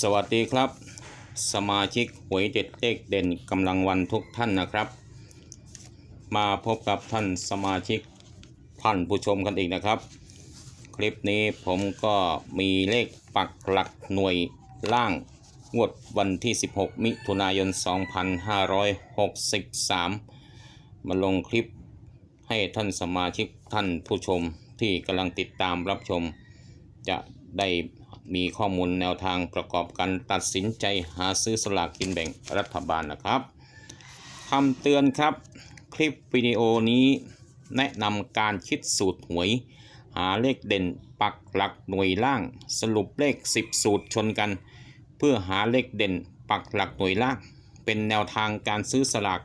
สวัสดีครับ สมาชิกหวยเด็ดเลขเด่นกำลังวันทุกท่านนะครับ มาพบกับท่านสมาชิกท่านผู้ชมกันอีกนะครับ คลิปนี้ผมก็มีเลขปักหลักหน่วยล่างงวดวันที่ 16 มิถุนายน 2563 มาลงคลิปให้ท่านสมาชิกท่านผู้ชมที่กำลังติดตามรับชม จะได้ มีข้อมูลแนวทางประกอบการตัดสินใจหาซื้อสลากกินแบ่งรัฐบาลนะครับคำเตือนครับ คลิปวิดีโอนี้แนะนำการคิดสูตรหวย หาเลขเด่นปักหลักหน่วยล่าง สรุปเลข 10 สูตรชนกัน เพื่อหาเลขเด่นปักหลักหน่วยล่าง เป็นแนวทางการซื้อสลาก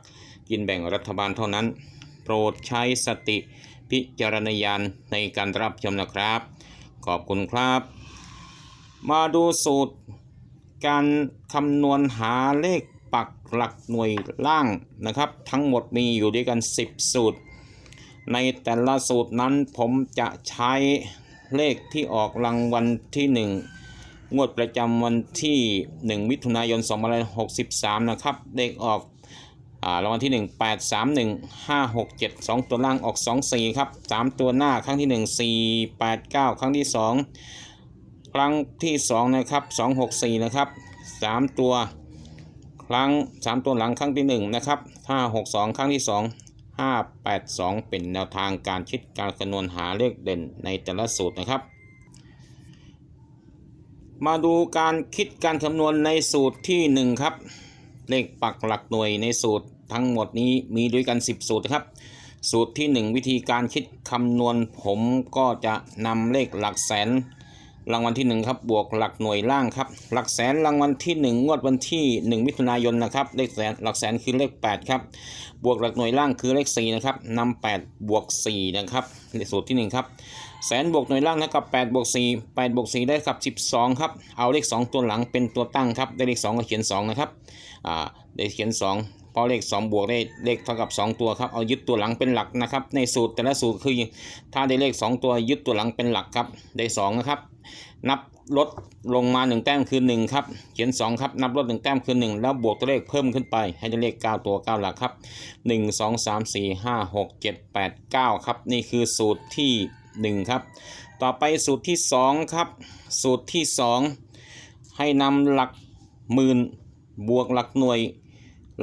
กินแบ่งรัฐบาลเท่านั้น โปรดใช้สติพิจารณญาณในการรับชมนะครับ ขอบคุณครับ มาดูสูตร การคำนวณหาเลขปักหลักหน่วยล่างนะครับ ทั้งหมดมีอยู่ด้วยกัน 10 สูตร ในแต่ละสูตรนั้นผมจะใช้เลขที่ออกรางวัลที่ 1 งวดประจำวันที่ 1 มิถุนายน2563 นะครับ เลขออกอารางวัลที่ 1 8 3 1 5 6 7 2 ตัวล่างออก 2 4 ครับ 3 ตัวหน้าครั้งที่ 1 4 8 9 ครั้งที่ 2 ครั้งที่2นะครับ264นะครับ3ตัวครั้ง3ตัวหลังครั้งที่1นะครับ562ครั้งที่2 582เป็นแนวทางการคิดการคำนวณหาเลขเด่นในแต่ละสูตรนะครับมาดูการคิดการคำนวณในสูตรที่ 1 ครับ เลขปักหลักหน่วยในสูตรทั้งหมดนี้มีด้วยกัน 10 สูตรนะครับ สูตรที่ 1 วิธีการคิดคำนวณผมก็จะนำเลขหลักแสน รางวัลที่1ครับบวกหลักหน่วยล่างครับหลักแสนรางวัลที่ 1 งวดวันที่ 1 มิถุนายนนะครับเลขแสนหลักแสนคือเลข8ครับบวกหลักหน่วยล่างคือเลข4นะครับนำ8บวก4นะครับสูตรที่1ครับแสนบวกหน่วยล่างเท่ากับ8บวก4 8บวก4ได้กับ 12 ครับเอาเลข 2 ตัวหลังเป็นตัวตั้งครับได้เลข 2 ก็เขียน 2 นะครับอ่าได้เขียน2เพราะเลข 2 บวกได้เลขเท่ากับ 2 ตัวครับ เอายึดตัวหลังเป็นหลักนะครับ ในสูตรแต่ละสูตรคือ ถ้าได้เลข 2 ตัวยึดตัวหลังเป็นหลักครับ ได้ 2 นะครับนับลดลงมา 1 แต้มคือ 1 ครับ เขียน 2 ครับ นับลด 1 แต้มคือ 1 แล้วบวกตัวเลขเพิ่มขึ้นไป ให้ได้เลข 9 ตัว 9 หลักครับ 1 2 3 4 5 6 7 8 9 ครับ นี่คือสูตรที่ 1 ครับ ต่อไปสูตรที่ 2 ครับ สูตรที่ 2 ให้นำหลักหมื่นบวกหลักหน่วย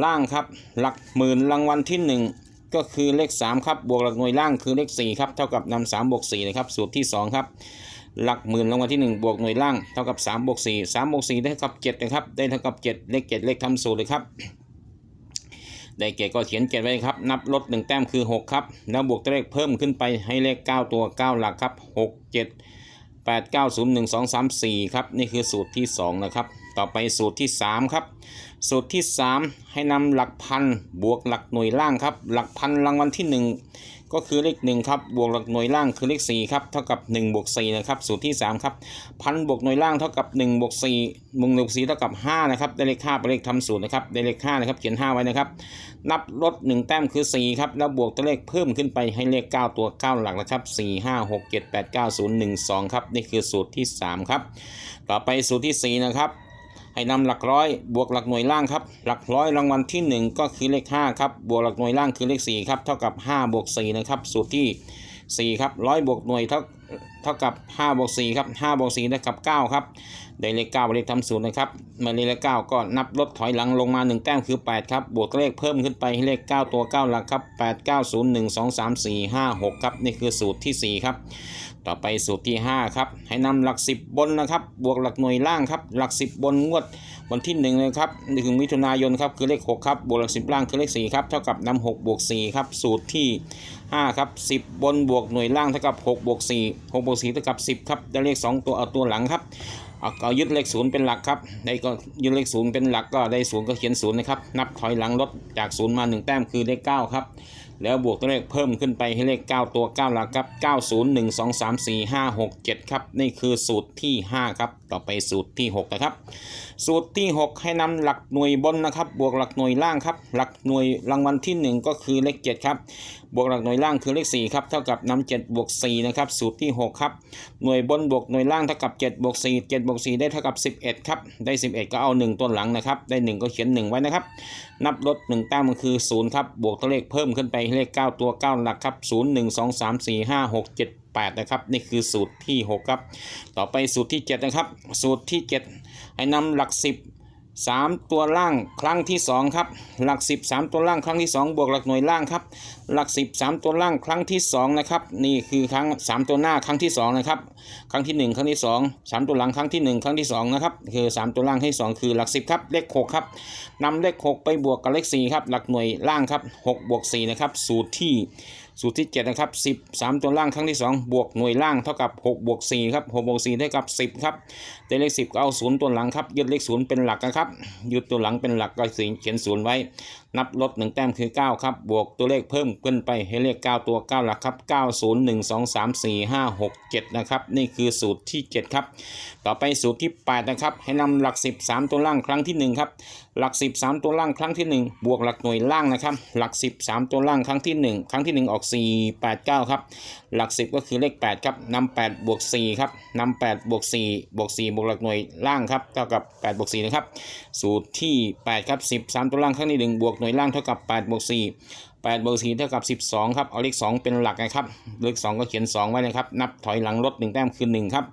ล่างครับ หลักหมื่นรางวัลที่ 1ก็คือเลข 3 ครับ บวกหลักหน่วยล่างคือเลข 4 ครับ เท่ากับนำ3บวก4นะครับ สูตรที่ 2 ครับ หลักหมื่นรางวัลที่ 1 บวกหน่วยล่างเท่ากับ3บวก4 3บวก4ได้เท่ากับ7นะครับได้เท่ากับ 7 เลข 7 เลขทำสูตรเลยครับได้เกตก็เขียนเกตไว้ครับ นับลด 1 แต้มคือ 6 ครับ แล้วบวกตัวเลขเพิ่มขึ้นไปให้เลข 9 ตัว 9 หลักครับ 6 7 8 9 0 1 2 3 4 ครับ นี่คือสูตรที่ 2 นะครับ ต่อไปสูตรที่ 3 ครับ สูตรที่ 3 ให้นำหลักพันบวกหลักหน่วยล่างครับ หลักพันรางวัลที่ 1 ก็คือเลข1ครับบวกหลักหน่วยล่างคือเลข4ครับเท่ากับ1บวก4นะครับสูตรที่3ครับพันบวกหน่วยล่างเท่ากับ1บวก4บวก1บวก4เท่ากับ5นะครับได้เลข5เป็นเลขทำสูตรนะครับได้เลข5นะครับเขียน 5 ไว้นะครับนับลด1แต้มคือ4ครับแล้วบวกตัวเลขเพิ่มขึ้นไปให้เลข 9 ตัว 9 หลักนะครับ4 5 6 7 8 9 0 1 2ครับนี่คือสูตรที่3ครับต่อไปสูตรที่4นะครับ ให้นำหลักร้อยบวกหลักหน่วยล่างครับหลักร้อยรางวัลที่ 1 ก็คือเลข5ครับบวกหลักหน่วยล่างคือเลข4ครับเท่ากับ5บวก4นะครับสูตรที่4ครับร้อยบวกหน่วยเท่า ท่ากับ5บวก4ครับ5บวก4เท่ากับ9ครับได้เลข9เป็นเลขทำสูตรนะครับเมื่อเลข9ก็นับลดถอยหลังลงมา 1 แต้มคือ 8 ครับ บวกเลขเพิ่มขึ้นไปให้เลข 9 ตัว 9 หลักครับ 8 9 0 1 2 3 4 5 6 ครับ นี่คือสูตรที่ 4 ครับ ต่อไปสูตรที่ 5 ครับ ให้นำหลัก 10 บนนะครับ บวกหลักหน่วยล่างครับ หลัก 10 บนงวดวันที่1เลยครับถึงมิถุนายนครับคือเลข 6 ครับ บวกหลัก 10 ล่างคือเลข 4 ครับ เท่ากับนำ6บวก4ครับ สูตรที่5ครับ10 บนบวกหน่วยล่างเท่ากับ6บวก4 6บวก4เท่ากับ 10ครับได้เลข 2 ตัวเอาตัวหลังครับเอายึดเลขศูนย์เป็นหลักครับได้ก็ยึดเลขศูนย์เป็นหลักก็ได้ศูนย์ก็เขียนศูนย์นะครับนับถอยหลังลดจากศูนย์มา 1 แต้มคือเลข9ครับแล้วบวกตัวเลขเพิ่มขึ้นไปให้เลข 9 ตัว 9 หลักครับ 9 0 1 2 3 4 5 6 7 ครับ นี่คือสูตรที่ 5 ครับ ต่อไปสูตรที่หกนะครับ สูตรที่ 6 ให้นำหลักหน่วยบนนะครับ บวกหลักหน่วยล่างครับ หลักหน่วยรางวัลที่ 1 ก็คือเลข7ครับ บวกหลักหน่วยล่างคือเลข4ครับ เท่ากับนำ7บวก4นะครับ สูตรที่ 6 ครับ หน่วยบนบวกหน่วยล่างเท่ากับ7บวก4 7บวก4ได้เท่ากับ 11 ครับ ได้ 11 ก็เอา 1 ตัวหลังนะครับ ได้ 1 ก็เขียน 1 ไว้นะครับ นับลด1แต้มมันคือ0ครับ บวกตัวเลขเพิ่มขึ้นไปเลข 9 ตัว 9 หลักครับ0 1 2 3 4 5 6 7 8 นะครับ นี่คือสูตรที่ 6 ครับ ต่อไปสูตรที่ 7 นะครับ สูตรที่ 7 ให้นำหลัก 10 3 ตัวล่างครั้งที่ 2 ครับ หลัก 10 3 ตัวล่างครั้งที่ 2 บวกหลักหน่วยล่างครับ หลัก 10 3 ตัวล่างครั้งที่ 2 นะครับ นี่คือครั้ง 3 ตัวหน้าครั้งที่ 2 นะครับ ครั้งที่ 1 ครั้งที่ 2 3 ตัวหลังครั้งที่ 1 ครั้งที่ 2 นะครับ คือ 3 ตัวล่างที่ 2 คือหลัก 10 ครับ เลข 6 ครับนำเลข 6 ไปบวกกับเลข 4 ครับ หลักหน่วยล่างครับ 6 บวก 4 นะครับ สูตรที่ สูตรที่ 7 นะครับ 10 3 ตัวล่างครั้งที่ 2 บวกหน่วยล่างเท่ากับ 6 บวก 4 ครับ6บวก4เท่ากับ 10 ครับเลข 10 ก็เอา 0 ตัวหลังครับ ยึดเลข 0 เป็นหลักนะครับ ยึดตัวหลังเป็นหลักก็เขียน0ไว้ นับลด1แต้มคือ 9 ครับ บวกตัวเลขเพิ่มขึ้นไปให้เลข 9 ตัว 9 หลักครับ 9 0 1 2 3 4 5 6 7 นะครับ นี่คือสูตรที่ 7 ครับ ต่อไปสูตรที่ 8 นะครับ ให้นำหลัก 10 3 ตัวล่างครั้งที่ 1 ครับ หลัก 10 3 ตัวล่างครั้งที่ 1 บวกหลักหน่วยล่างนะครับ หลัก 10 3 ตัวล่างครั้งที่ 1 ครั้งที่ 1 ออก 4 8 9 ครับ หลัก 10 ก็คือเลข 8 ครับนำ8บวก4ครับนำ8บวก4บวก4บวกหลักหน่วยล่างครับเท่ากับ8บวก4นะครับ สูตรที่ 8 ครับ 10 3 ตัวล่างครั้งที่ 1 บวกหน่วยยล่างเท่ากับ8บวก4 8บวก4เท่ากับ 12 ครับ เอาเลข 2 เป็นหลักนะครับ เลข 2 ก็เขียน 2 ไว้นะครับ นับถอยหลังลด1แต้มคือ 1 ครับ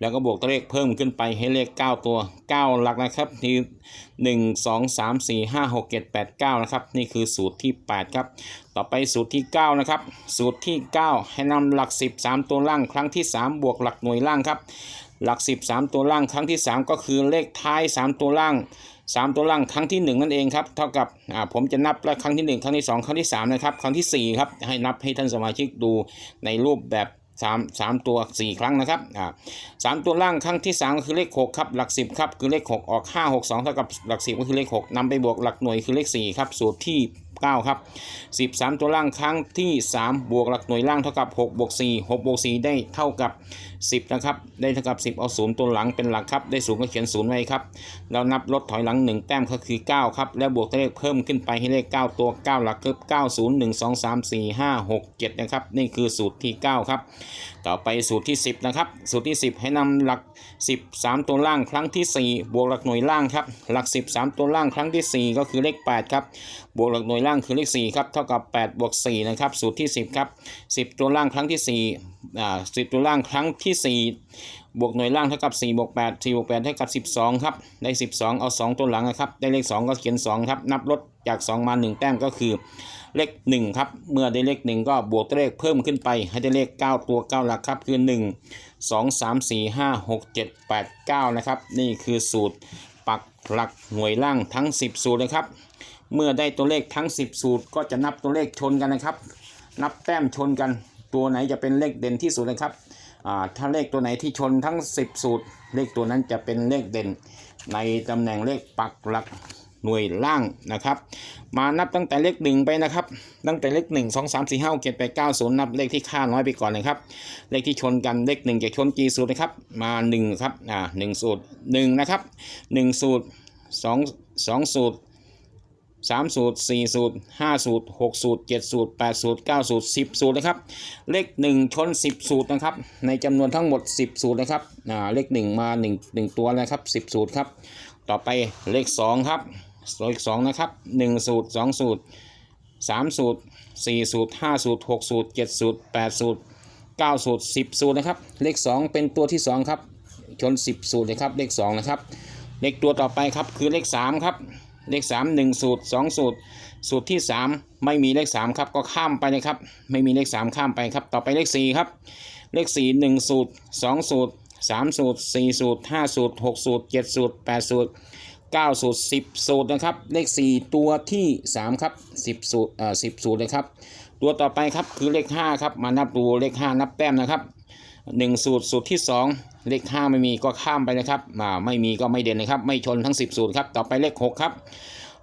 แล้วก็บวกตัวเลขเพิ่มขึ้นไปให้เลข 9 ตัว 9 หลักนะครับที่ 1 2 3 4 5 6 7 8 9 นะครับ นี่คือสูตรที่ 8 ครับ ต่อไปสูตรที่ 9 นะครับ สูตรที่ 9 ให้นำหลัก 10 3 ตัวล่างครั้งที่ 3 บวกหลักหน่วยล่างครับ หลัก 10 3 ตัวล่างครั้งที่ 3 ก็คือเลขท้าย 3 ตัวล่าง 3 ตัวล่างครั้งที่ 1 นั่นเองครับ เท่ากับผมจะนับแล้วครั้งที่ 1 ครั้งที่ 2 ครั้งที่3นะครับ ครั้งทีสี่ 4 ครับ ให้นับให้ท่านสมาชิกดูในรูปแบบ3 3ตัว 4 ครั้งนะครับอ่าสามตัวล่างครั้งที่ 3 คือเลข 6 ครับ หลัก 10 ครับ คือเลข 6 ออก 5 6 2 เท่ากับหลัก 10 ก็คือเลข 6นำไปบวกหลักหน่วยคือเลข 4 ครับ สูตรที่ 9 ครับ 13 ตัวล่างครั้งที่ 3 บวกหลักหน่วยล่างเท่ากับ6บวก4 6บวก4ได้เท่ากับ 10 นะครับ ได้เท่ากับ 10 เอา0ตัวหลังเป็นหลักครับ ได้ศูนย์ก็เขียน0ไว้ครับ เรานับลดถอยหลัง 1 แต้มก็คือ 9 ครับ แล้วบวกตัวเลขเพิ่มขึ้นไปให้เลข 9 ตัว 9 หลักคือ9 0 1 2 3 4 5 6 7 นะครับ นี่คือสูตรที่ 9 ครับต่อไปสูตรที่ 10 นะครับ สูตรที่ 10 ให้นำหลัก 10 3 ตัวล่างครั้งที่ 4 บวกหลักหน่วยล่างครับ หลัก 10 3 ตัวล่างครั้งที่ 4 ก็คือเลข 8 ครับ บวกหลักหน่วยล่างคือเลข 4 ครับ เท่ากับ 8 บวก 4 นะครับ สูตรที่ 10 ครับ 10 ตัวล่างครั้งที่4อ่า10 ตัวล่างครั้งที่ 4บวกหน่วยล่างเท่ากับ4บวก8 4บวก8เท่ากับ 12 ครับ ได้ 12 เอา 2 ตัวหลังนะครับ ได้เลข 2 ก็เขียน 2 ครับ นับลด จาก 2 มา 1 แต้มก็คือเลข1ครับ เมื่อได้เลข 1 ก็บวกตัวเลขเพิ่มขึ้นไป ให้ได้เลข 9 ตัว 9 หลักครับ คือ 1 2 3 4 5 6 7 8 9 นะครับ นี่คือสูตรปักหลักหน่วยล่างทั้ง 10 สูตรเลยครับ เมื่อได้ตัวเลขทั้ง 10 สูตร ก็จะนับตัวเลขชนกันนะครับ นับแต้มชนกัน ตัวไหนจะเป็นเลขเด่นที่สุดนะครับถ้าเลขตัวไหนที่ชนทั้ง 10 สูตร เลขตัวนั้นจะเป็นเลขเด่น ในตำแหน่งเลขปักหลัก หน่วยล่างนะครับ มานับตั้งแต่เลขหนึ่งไปนะครับ ตั้งแต่เลขหนึ่งสองสามสี่ห้าเจ็ดแปดเก้าศูนย์นับเลขที่ค่าน้อยไปก่อนเลยครับ เลขที่ชนกันเลขหนึ่งจะชนกี่สูตรนะครับ มาหนึ่งครับ อ่าหนึ่งสูตรหนึ่งนะครับหนึ่งสูตรสองสองสูตรสามสูตรสี่สูตรห้าสูตรหกสูตรเจ็ดสูตรแปดสูตรเก้าสูตรสิบสูตรนะครับ เลขหนึ่งชนสิบสูตรนะครับ ในจำนวนทั้งหมดสิบสูตรนะครับอ่าเลขหนึ่งมาหนึ่งหนึ่งตัวนะครับสิบสูตรครับ ต่อไปเลขสองครับ เลขสองนะครับหนึ่งสูตรสองสูตรสามสูตรสี่สูตรห้าสูตรหกสูตรเจ็ดสูตรแปดสูตรเก้าสูตรสิบสูตรนะครับ เลขสองเป็นตัวที่สองครับชนสิบสูตรนะครับ เลขสองนะครับ เลขตัวต่อไปครับคือเลขสามครับ เลข 3 1 สูตร 2 สูตร สูตรที่ 3 ไม่มีเลข 3 ครับ ก็ข้ามไปนะครับ ไม่มีเลข 3 ข้ามไปครับ ต่อไปเลข 4 ครับ เลข 4 1 สูตร 2 สูตร 3 สูตร 4 สูตร 5 สูตร 6 สูตร 7 สูตร 8 สูตร 9 สูตร 10 สูตรนะครับ เลข 4 ตัวที่ 3 ครับ 10 สูตรเอ่อ10 สูตรเลยครับ ตัวต่อไปครับคือเลข 5 ครับ มานับดูเลข 5 นับแต้มนะครับ 1 สูตร สูตรที่ 2 เลข 5 ไม่มีก็ข้ามไปนะครับมาไม่มีก็ไม่เด่นนะครับ ไม่ชนทั้ง 10 สูตรครับ ต่อไปเลข 6 ครับ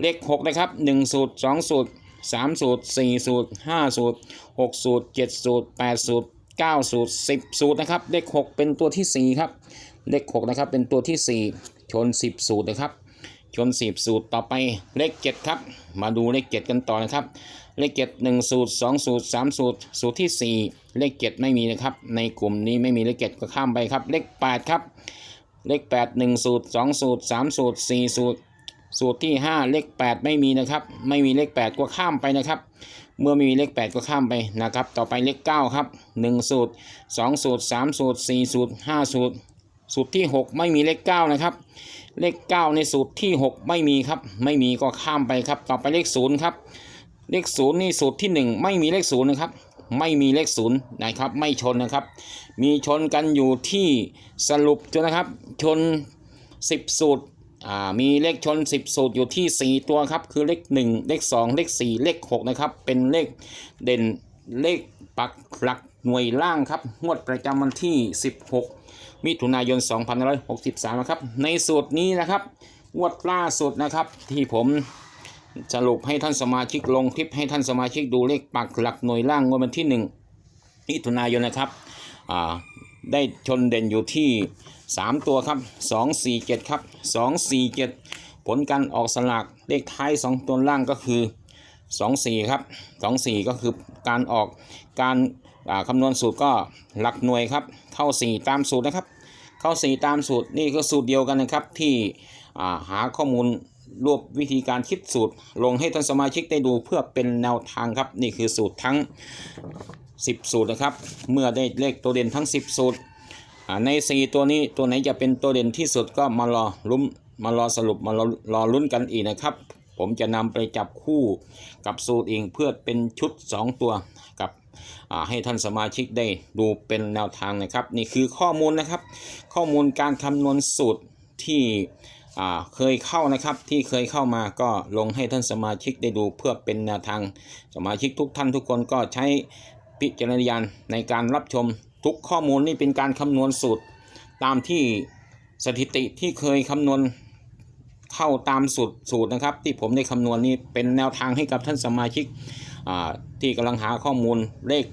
เลข 6 นะครับ 1 สูตร 2 สูตร 3 สูตร 4 สูตร 5 สูตร 6 สูตร 7 สูตร 8 สูตร 9 สูตร 10 สูตรนะครับ เลข 6 เป็นตัวที่ 4 ครับ เลขหกนะครับ เป็นตัวที่สี่ชนสิบสูตรนะครับ ชนสิบสูตรต่อไปเลขเจ็ดครับ มาดูเลขเจ็ดกันต่อนะครับ เลขเจ็ดหนึ่งสูตรสองสูตรสามสูตร สูตรที่สี่เลขเจ็ดไม่มีนะครับ ในกลุ่มนี้ไม่มีเลขเจ็ดก็ข้ามไปครับ เลขแปดครับ เลขแปดหนึ่งสูตรสองสูตรสามสูตรสี่สูตร สูตรที่ห้าเลขแปดไม่มีนะครับ ไม่มีเลขแปดก็ข้ามไปนะครับเมื่อม่มีเลขแปดก็ข้ามไปนะครับ ต่อไปเลขเก้าครับหนึ่งสูตรสองสูตรสามสูตรสี่สูตรห้าสูตร สูตรที่หกไม่มีเลขเก้านะครับ เลขเก้าในสูตรที่หกไม่มีครับ ไม่มีก็ข้ามไปครับ ต่อไปเลขศูนย์ครับ เลขศูนย์นี่สูตรที่หนึ่งไม่มีเลขศูนย์นะครับ ไม่มีเลขศูนย์นะครับ ไม่ชนนะครับ มีชนกันอยู่ที่สรุปจนนะครับ ชน 10 สูตรมีเลขชน 10 สูตรอยู่ที่ 4 ตัวครับ คือเลข 1 เลข 2 เลข 4 เลข 6 นะครับ เป็นเลขเด่นเลขปักหลัก หน่วยล่างครับ งวดประจำวันที่ 16 มิถุนายน 2563 นะครับ ในสูตรนี้นะครับ งวดล่าสุดนะครับ ที่ผมสรุปให้ท่านสมาชิกลงคลิปให้ท่านสมาชิกดูเลขปักหลักหน่วยล่างงวดวันที่ 1 มิถุนายนนะครับได้ชนเด่นอยู่ที่ 3 ตัวครับ 2 4 7 ครับ 2 4 7 ผลการออกสลากเลขท้าย 2 ตัวล่างก็คือ 2 4 ครับ 2 4 ก็คือการออกการ คำนวณสูตรก็หลักหน่วยครับเข้า 4 ตามสูตรนะครับ เข้า 4 ตามสูตรนี่ก็สูตรเดียวกันนะครับที่หาข้อมูลรวบวิธีการคิดสูตร ลงให้ท่านสมาชิกได้ดูเพื่อเป็นแนวทางครับ นี่คือสูตรทั้ง 10 สูตรนะครับ เมื่อได้เลขตัวเด่นทั้ง 10 สูตร ใน 4 ตัวนี้ตัวไหนจะเป็นตัวเด่นที่สุดก็มารอลุ้มมารอสรุปมารอรอลุ้นกันอีกนะครับ ผมจะนำไปจับคู่กับสูตรเองเพื่อเป็นชุด 2 ตัว ให้ท่านสมาชิกได้ดูเป็นแนวทางนะครับ นี่คือข้อมูลนะครับ ข้อมูลการคำนวณสูตรที่เคยเข้านะครับที่เคยเข้ามาก็ลงให้ท่านสมาชิกได้ดูเพื่อเป็นแนวทางสมาชิกทุกท่านทุกคนก็ใช้พิจารณญาณในการรับชมทุกข้อมูลนี่เป็นการคำนวณสูตร ตามที่สถิติที่เคยคำนวณเข้าตามสูตรสูตรนะครับ ที่ผมได้คำนวณนี่เป็นแนวทางให้กับท่านสมาชิก ที่กำลังหาข้อมูลเลข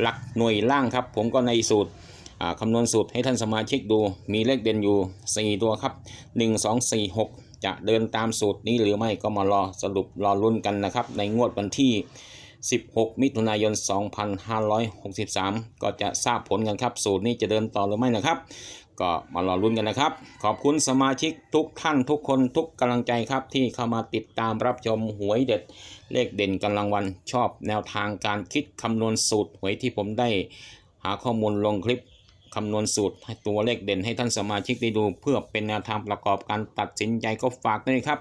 หลักหน่วยล่างครับ ผมก็ในสูตรอ่าคำนวณสูตรให้ท่านสมาชิกดู มีเลขเด่นอยู่ 4 ตัวครับ 1 2 4 6 จะเดินตามสูตรนี้หรือไม่ก็มารอสรุปรอลุ้นกันนะครับ ในงวดวันที่ 16 มิถุนายน 2563 ก็จะทราบผลกันครับ สูตรนี้จะเดินต่อหรือไม่นะครับ ก็มารอลุ้นกันนะครับ ขอบคุณสมาชิกทุกท่านทุกคนทุกกำลังใจครับ ที่เข้ามาติดตามรับชมหวยเด็ดเลขเด่นกำลังวันชอบแนวทางการคิดคำนวณสูตรหวยที่ผมได้หาข้อมูลลงคลิปคำนวณสูตรตัวเลขเด่นให้ท่านสมาชิกได้ดู เพื่อเป็นแนวทางประกอบการตัดสินใจก็ฝากด้วยครับ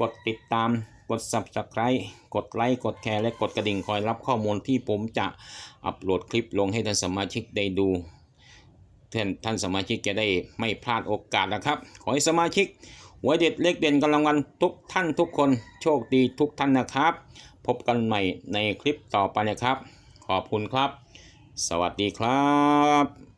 กดติดตามกด subscribe กดไลค์กดแชร์และกดกระดิ่งคอยรับข้อมูลที่ผมจะอัปโหลดคลิปลงให้ท่านสมาชิกได้ดู ท่านท่านสมาชิกจะได้ไม่พลาดโอกาสนะครับ ขอให้สมาชิกหัวเด็ดเล็กเด่นกำลังวันทุกท่านทุกคนโชคดีทุกท่านนะครับ พบกันใหม่ในคลิปต่อไปนะครับ ขอบคุณครับ สวัสดีครับ